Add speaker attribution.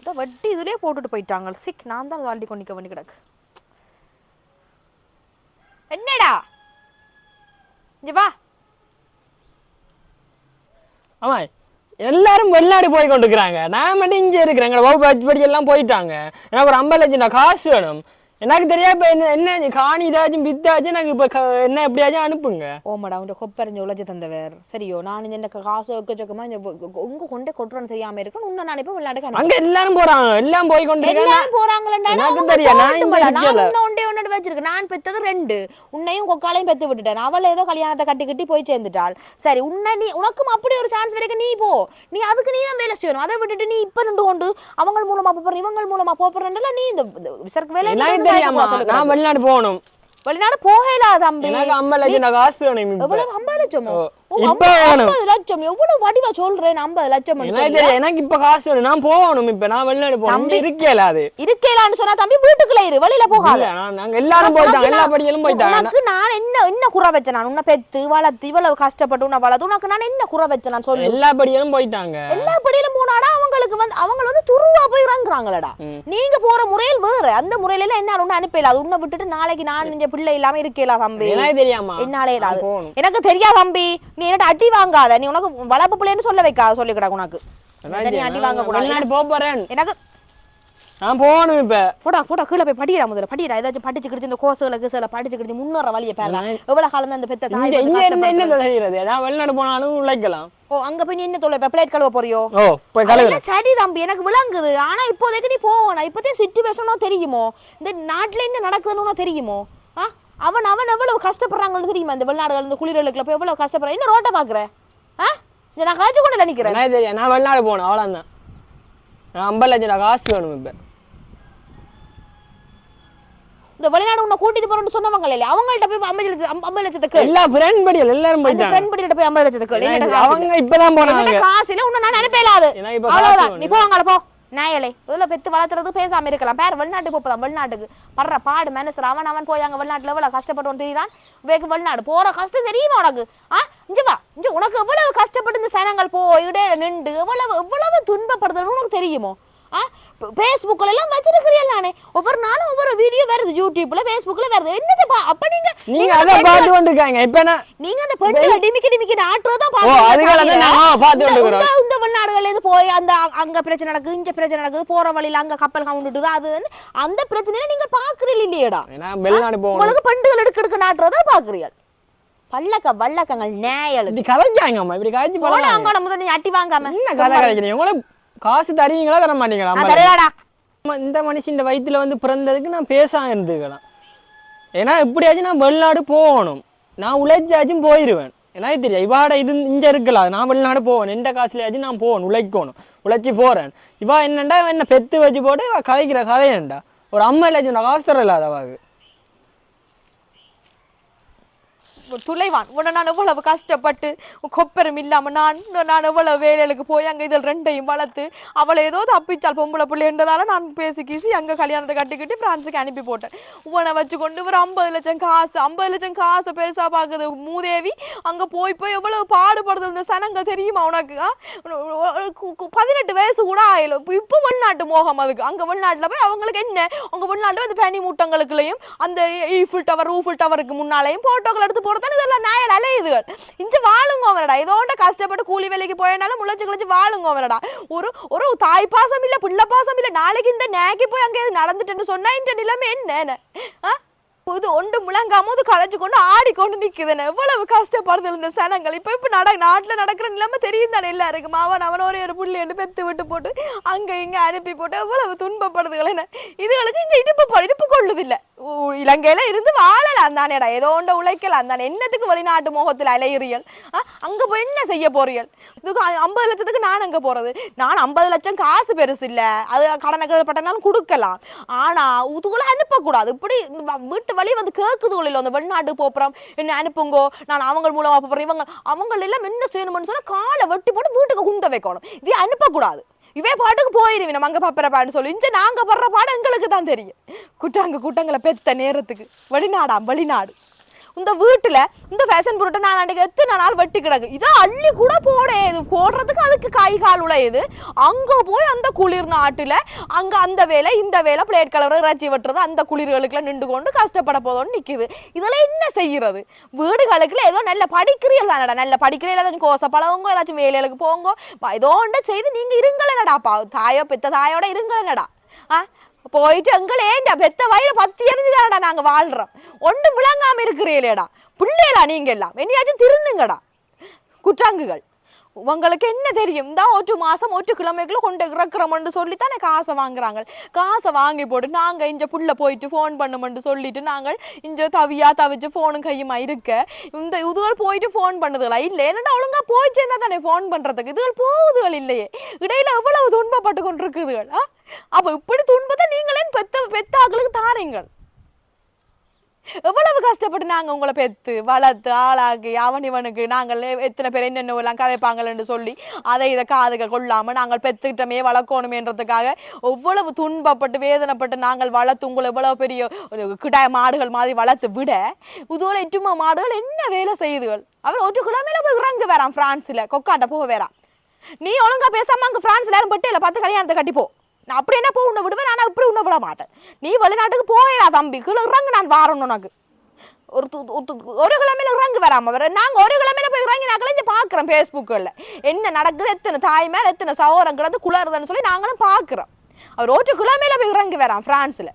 Speaker 1: இதை வட்டி இதுலேயே போட்டுட்டு போயிட்டாங்க. சிக் நான் தான் வாழ்டி கொண்டிக்க பண்ணி கிடக்கு. என்னடா? இங்கே வா.
Speaker 2: ஆமா எல்லாரும் வெளிநாடு போய் கொண்டிருக்கிறாங்க. நான் மட்டும் இங்கே இருக்கிறேன். எங்களோட வகுப்பு படி எல்லாம் போயிட்டாங்க. எனக்கு ஒரு ஐம்பது லட்சம் காசு வேணும். எனக்கு தெரியாது இப்போ என்ன என்ன காணி இதாச்சும் வித்தாச்சும் எனக்கு இப்போ என்ன எப்படியாச்சும் அனுப்புங்க.
Speaker 1: ஓமாடா உன் கொப்பரிஞ்ச உழைச்சி தந்தவர். சரியோ நான் இந்த காசு எக்கச்சக்கமா இந்த உங்க கொண்டே கொட்டுறன்னு தெரியாம இருக்கணும். இன்னும் நான் இப்ப விளையாடுக்க
Speaker 2: அங்க எல்லாரும் போறாங்க எல்லாம் போய் கொண்டிருக்காங்க
Speaker 1: எல்லாரும் போறாங்களா
Speaker 2: எனக்கு தெரியும், நான் இருக்கல.
Speaker 1: நான் ஒன்றே ஒன்று வச்சிருக்கேன். நான் பெத்தது ரெண்டு. உன்னையும் கொக்காலையும் பெத்து விட்டுட்டேன். அவள் ஏதோ கல்யாணத்தை கட்டி கட்டி போய் சேர்ந்துட்டாள். சரி உன்னை நீ உனக்கும் அப்படி ஒரு சான்ஸ் வரைக்கும் நீ போ. நீ அதுக்கு நீ தான் வேலை செய்யணும். அதை விட்டுட்டு நீ இப்ப நின்று கொண்டு அவங்க மூலமா போறேன் இவங்க மூலமா போறேன்ல நீ இந்த இந்த விசருக்கு வேலை
Speaker 2: தெரியாமா? நான் வெளிநாடு போகணும்.
Speaker 1: வெளிநாடு போகலா தம்பி.
Speaker 2: எனக்கு லட்சம் காசு வேணும் இப்போ.
Speaker 1: எவ்வளவு? ஐம்பது லட்சமோ?
Speaker 2: இப்ப வேணும்.
Speaker 1: லட்சம். எவ்வளவு வடிவா சொல்றேன் ஐம்பது லட்சம்
Speaker 2: எனக்கு தெரியும் எனக்கு இப்ப காசு வேணும். நான் போகணும் இப்ப. நான் வெளிநாடு போகணும். இங்க இருக்கேல அது.
Speaker 1: இருக்கேலான்னு சொன்னா தம்பி வீட்டுக்குள்ள இரு. வெளியில போகாத.
Speaker 2: நாங்க எல்லாரும் போயிட்டாங்க எல்லா படிகளும் போயிட்டாங்க.
Speaker 1: உனக்கு நான் என்ன என்ன குறை வச்சேன்? நான் உன்னை பெத்து வளர்த்து இவ்வளவு கஷ்டப்பட்டு உன்னை வளர்த்து. உனக்கு நான் என்ன குறை வச்சேன்? நான் சொல்லு.
Speaker 2: எல்லா படிகளும் போயிட்டாங்க.
Speaker 1: எல்லா படியிலும் போனாடா அவங்க வந்து துருவா போய் இறங்குறாங்களடா. நீங்க போற முறையில் வேற. அந்த முறையில எல்லாம் என்னால ஒண்ணு அனுப்பல அது உன்னை விட்டுட்டு நாளைக்கு நான் இந்த பிள்ளை இல்லாம இருக்கேலா தம்பி.
Speaker 2: தெரியாமா?
Speaker 1: என்னாலே எனக்கு தெரியா தம்பி. நீ என்ன அடி வாங்காத. நீ உனக்கு வளர்ப்பு பிள்ளைன்னு சொல்ல வைக்காத சொல்லி கிடக்கு உனக்கு அடி வாங்க கூடாது எனக்கு
Speaker 2: நான் போகணும் இப்ப.
Speaker 1: போடா போடா கீழே போய் படிடா முதல்ல படிடா ஏதாச்சும் படிச்சு கிடிச்சு இந்த கோசுகளுக்கு சில படிச்சு கிடிச்சு முன்னேற வழியை பேரலாம் எவ்வளவு காலம் இந்த பெத்த தாய்
Speaker 2: இங்க இருந்து என்ன? செய்யறது? நான் வெளிநாடு போனாலும் உழைக்கலாம்.
Speaker 1: ஓ அங்க போய் என்ன தொலை பிளேட் கழுவ போறியோ?
Speaker 2: ஓ போய் கழுவு.
Speaker 1: சரி தம்பி எனக்கு விளங்குது. ஆனா இப்போதைக்கு நீ போகணும். இப்போதைக்கு சிச்சுவேஷனோ தெரியுமோ? இந்த நாட்டுல என்ன நடக்குதுன்னு தெரியுமோ? அவன் அவன் எவ்வளவு கஷ்டப்படுறாங்கன்னு தெரியுமா? இந்த வெளிநாடுகள் இந்த குளிர்களுக்குள்ள போய் எவ்வளவு கஷ்டப்படுறான்? என்ன ரோட்டை பாக்குற? ஆ? நான் காய்ச்சி கொண்டு நினைக்கிறேன்.
Speaker 2: நான் வெளிநாடு போகணும். அவ்வளவுதான். நான் ஐம்பது லட்சம் காசு வேணும் இப்ப.
Speaker 1: இந்த வெளிநாடு உன்னை கூட்டிட்டு போறேன்னு சொன்னவங்க இல்லையா அவங்கள்ட்ட போய் ஐம்பது லட்சம் ஐம்பது லட்சத்தை கேளு.
Speaker 2: எல்லா ஃப்ரெண்ட் படிகள் எல்லாரும் போயிட்டாங்க.
Speaker 1: ஃப்ரெண்ட் பண்ணிட்டு போய் ஐம்பது லட்சத்தை கேளு.
Speaker 2: ஏன்னா
Speaker 1: என்கிட்ட
Speaker 2: இது
Speaker 1: காசு
Speaker 2: அவங்க இப்பதான் போனாங்க.
Speaker 1: என்கிட்ட காசு இல்ல உன்னை நான் அனுப்பலாது அவ்வளவுதான். நீ
Speaker 2: வேணும்.
Speaker 1: போ நாயலே இதுல பெத்து வளர்த்துறது பேசாம இருக்கலாம். பேர் வெளிநாட்டுக்கு போப்பதான் வெளிநாட்டுக்கு. படுற பாடு மனசு அவன் அவன் போய் அங்க வெளிநாட்டுல எவ்வளவு கஷ்டப்பட்டு தெரியுறான் வேக்கு வெளிநாடு போற கஷ்டம் தெரியுமா உனக்கு? ஆ? இங்க வா. இங்க உனக்கு எவ்வளவு கஷ்டப்பட்டு இந்த சனங்கள் போய் இடையில நின்று எவ்வளவு எவ்வளவு துன்பப்படுதுன்னு உனக்கு தெரியுமோ? ஆ? ஃபேஸ்புக்கில் எல்லாம் வச்சிருக்கிறீங்க நானே? ஒவ்வொரு நாளும் ஒவ்வொரு வீடியோ வருது யூடியூப்ல ஃபேஸ்புக்ல வருது. என்னது அப்ப நீங்க
Speaker 2: நீங்க அதான் பார்த்து கொண்டிருக்காங்க. இப்ப என்ன?
Speaker 1: நீங்க அந்த பெண்களை டிமிக்கி டிமிக்கி ஆட்டோ தான்
Speaker 2: ஓ, அதுக்காக தான் நான் பார்த்து.
Speaker 1: இந்த வெளிநாடுகள்ல இருந்து போய் அந்த அங்க பிரச்சனை நடக்குது இங்க பிரச்சனை நடக்குது போற வழியில அங்க கப்பல் கவுண்டுது அது இதுன்னு அந்த பிரச்சனையில நீங்க பாக்குறீங்க இல்லையடா.
Speaker 2: வெளிநாடு
Speaker 1: உங்களுக்கு பெண்டுகள் எடுக்க எடுக்க நாட்டுறதா பாக்குறீங்க பல்லக்க வல்லக்கங்கள் நேயலுக்கு
Speaker 2: இப்படி கதைக்காங்கம்மா இப்படி கதைச்சு
Speaker 1: போல
Speaker 2: பழகாங்க
Speaker 1: அங்க முதல்ல நீ அட்டி வாங்காம.
Speaker 2: என்ன கதை கதைக்கிறீங்க? உங்களுக்கு காசு தருவீங்களா தர மாட்டீங்களா இந்த மனுஷன் வயித்துல வந்து பிறந்ததுக்கு நான் பேசாம இருந்துக்கலாம் ஏன்னா எப்படியாச்சும் நான் வெளிநாடு போகணும். நான் உழைச்சாச்சும் போயிடுவேன் எனக்கு தெரியும் இவாட இது இங்க இருக்கலாம் நான் வெளிநாடு போவேன் எந்த காசுலயாச்சும் நான் போகணும் உழைக்கணும் உழைச்சி போறேன். இவா என்னண்டா என்ன பெத்து வச்சு போட்டு கதைக்கிற கதை என்னடா ஒரு ஐம்பது லட்சம் காசு தரல அவாக்கு?
Speaker 1: துளைவான். உன்னை நான் எவ்வளவு கஷ்டப்பட்டு கொப்பரம் இல்லாம நான் நான் எவ்வளவு வேலைகளுக்கு போய் அங்க இதில் ரெண்டையும் வளர்த்து அவளை ஏதோ தப்பிச்சால் பொம்பளை பிள்ளைன்றதால நான் பேசி கீசி அங்க கல்யாணத்தை கட்டிக்கிட்டு பிரான்ஸுக்கு அனுப்பி போட்டேன். உன்னை வச்சு கொண்டு ஒரு ஐம்பது லட்சம் காசு ஐம்பது லட்சம் காசை பெருசா பாக்குது மூதேவி. அங்க போய் போய் எவ்வளவு பாடுபடுது இந்த சனங்கள் தெரியுமா உனக்கு? பதினெட்டு வயசு கூட ஆயிடும் இப்போ வெளிநாட்டு மோகம் அதுக்கு. அங்க வெளிநாட்டுல போய் அவங்களுக்கு என்ன? அங்க வெளிநாட்டுல அந்த பனி மூட்டங்களுக்குள்ளேயும் அந்த ஈஃபில் டவர் ஊஃபில் டவருக்கு முன்னாலேயும் போட்டோக்கள் எடுத்து கொடுத்தா இதெல்லாம் நாயல் அலையுதுகள். இஞ்சி வாழுங்க அவரடா இதோட கஷ்டப்பட்டு கூலி வேலைக்கு போயனாலும் முளைச்சு கிழிச்சு வாழுங்க அவரடா ஒரு ஒரு தாய் பாசம் இல்ல பிள்ளை பாசம் இல்ல நாளைக்கு இந்த நேக்கி போய் அங்கே நடந்துட்டேன்னு சொன்னா இந்த நிலைமை என்ன ஆ? இது ஒன்று முழங்காம அது கொண்டு ஆடிக்கொண்டு நிற்குதுன்னு எவ்வளவு கஷ்டப்படுது இந்த சனங்கள். இப்போ இப்போ நட நாட்டில் நடக்கிற நிலைமை தெரியும் தானே எல்லாருக்கும். அவன் அவன் ஒரே ஒரு புள்ளி என்று பெத்து விட்டு போட்டு அங்கே இங்கே அனுப்பி போட்டு எவ்வளவு துன்பப்படுதுகள் என்ன? இதுகளுக்கு இந்த இடுப்பு இடுப்பு கொள்ளுது இலங்கையில இருந்து வாழலாம் தானேடா ஏதோ ஒன்று உழைக்கலாம் தானே என்னத்துக்கு வெளிநாட்டு முகத்தில் அலையிறியல். ஆ, அங்க போய் என்ன செய்ய போறீர்கள் இதுக்கு ஐம்பது லட்சத்துக்கு நான் அங்க போறது? நான் ஐம்பது லட்சம் காசு பெருசு இல்ல. அது கடனை பட்டனாலும் கொடுக்கலாம். ஆனா இதுக்குள்ள அனுப்பக்கூடாது. இப்படி வீட்டு வழி வந்து கேக்குதுகள் இல்லை அந்த வெளிநாட்டுக்கு போப்புறோம் என்ன அனுப்புங்கோ. நான் அவங்க மூலமா போறேன் இவங்க அவங்க எல்லாம் என்ன செய்யணும்னு சொன்னா காலை வெட்டி போட்டு வீட்டுக்கு குந்த வைக்கணும். இவ அனுப்பக்கூடாது. இவே பாட்டுக்கு போயிருவி நம்ம அங்க பாப்புற பாடுன்னு சொல்லி. இஞ்சி நாங்க படுற பாடு எங்களுக்கு தான் தெரியும். குட்டாங்க கூட்டங்களை பெத்த நேரத்துக்கு. வெளிநாடாம் வெளிநாடு. இந்த வீட்டில் இந்த ஃபேஷன் பொருட்டை நான் அன்றைக்கு எத்தனை நாள் வெட்டி கிடக்கு? இதை அள்ளி கூட போட இது போடுறதுக்கு அதுக்கு கை கால் உழையுது. அங்கே போய் அந்த குளிர் நாட்டில் அங்கே அந்த வேலை இந்த வேலை பிளேட் கலர் இறைச்சி வெட்டுறது அந்த குளிர்களுக்குலாம் நின்று கொண்டு கஷ்டப்பட போதோன்னு நிற்கிது இதெல்லாம் என்ன செய்கிறது? வீடுகளுக்குள்ள ஏதோ நல்ல படிக்கிறீர்கள் தானடா? நல்ல படிக்கிறீர்கள் ஏதாச்சும் கோச பழகுங்க ஏதாச்சும் வேலைகளுக்கு போங்க ஏதோ ஒன்று செய்து நீங்கள் இருங்களேனடா பா தாயோ பெத்த தாயோட இருங்களேனடா. ஆ போயிட்டு எங்களை பெத்த வயிறு பத்தி எரிஞ்சுதானடா நாங்க வாழ்றோம்? ஒன்றும் விளங்காம இருக்கிறீங்களேடா. பிள்ளைகளா நீங்க எல்லாம். என்னையாச்சும் திருந்துங்கடா. குற்றாங்குகள். உங்களுக்கு என்ன தெரியும்? இந்த ஒரு மாசம் ஒரு கிழமைக்குள்ள கொண்டு இறக்குறோம்னு சொல்லி தானே காசை வாங்குறாங்க. காசை வாங்கி போட்டு நாங்க இங்க புள்ள போயிட்டு ஃபோன் பண்ணுமென்று சொல்லிட்டு நாங்கள் இங்க தவியா தவிச்சு ஃபோனும் கையுமா இருக்க. இந்த இதுகள் போயிட்டு ஃபோன் பண்ணுதுகளா? இல்லை என்னடா ஒழுங்கா போயிட்டு தானே ஃபோன் பண்றதுக்கு? இதுகள் போகுதுகள் இல்லையே. இடையில எவ்வளவு துன்பப்பட்டு கொண்டிருக்குதுகள் அப்ப இப்படி துன்பத்தை நீங்களே பெத்த பெத்த ஆக்களுக்கு தாரீங்கள். எவ்வளவு கஷ்டப்பட்டு நாங்கள் உங்களை பெத்து வளர்த்து ஆளாக்கி அவன் இவனுக்கு நாங்கள் எத்தனை பேர் என்னென்ன எல்லாம் சொல்லி அதை இதை காதுக கொள்ளாமல் நாங்கள் பெத்துக்கிட்டமே வளர்க்கணுமேன்றதுக்காக எவ்வளவு துன்பப்பட்டு வேதனைப்பட்டு நாங்கள் வளர்த்து உங்களை எவ்வளவு பெரிய ஒரு கிடாய மாடுகள் மாதிரி வளர்த்து விட இதுவரை எட்டுமா மாடுகள் என்ன வேலை செய்யுதுகள் அவர் ஒரு கிழமையில போய் இறங்கு வேறான் பிரான்ஸ்ல கொக்காட்ட போக வேறான் நீ ஒழுங்கா பேசாம அங்க பிரான்ஸ்ல யாரும் இல்லை பார்த்து கல்யாணத்தை கட்டிப்போ. நான் அப்படி என்ன போ உன்னை விடுவேன்? நான் இப்படி உன்னை விட மாட்டேன். நீ வெளிநாட்டுக்கு போவேடா தம்பி. கீழே இறங்கு நான் வாரணும் உனக்கு. ஒரு து- ஒரு கிழமையில இறங்கு வராம வர. நாங்க ஒரு கிழமையில போய் இறங்கி நான் கலைஞ்சு பாக்குறோம் ஃபேஸ்புக்கில் என்ன நடக்குது? எத்தனை தாய் மேல எத்தனை சகோதரம் கிடந்து குளறுதுன்னு சொல்லி நாங்களும் பாக்குறோம் அவர் ஒரு கிழமையில போய் இறங்கி வரான் பிரான்ஸ்ல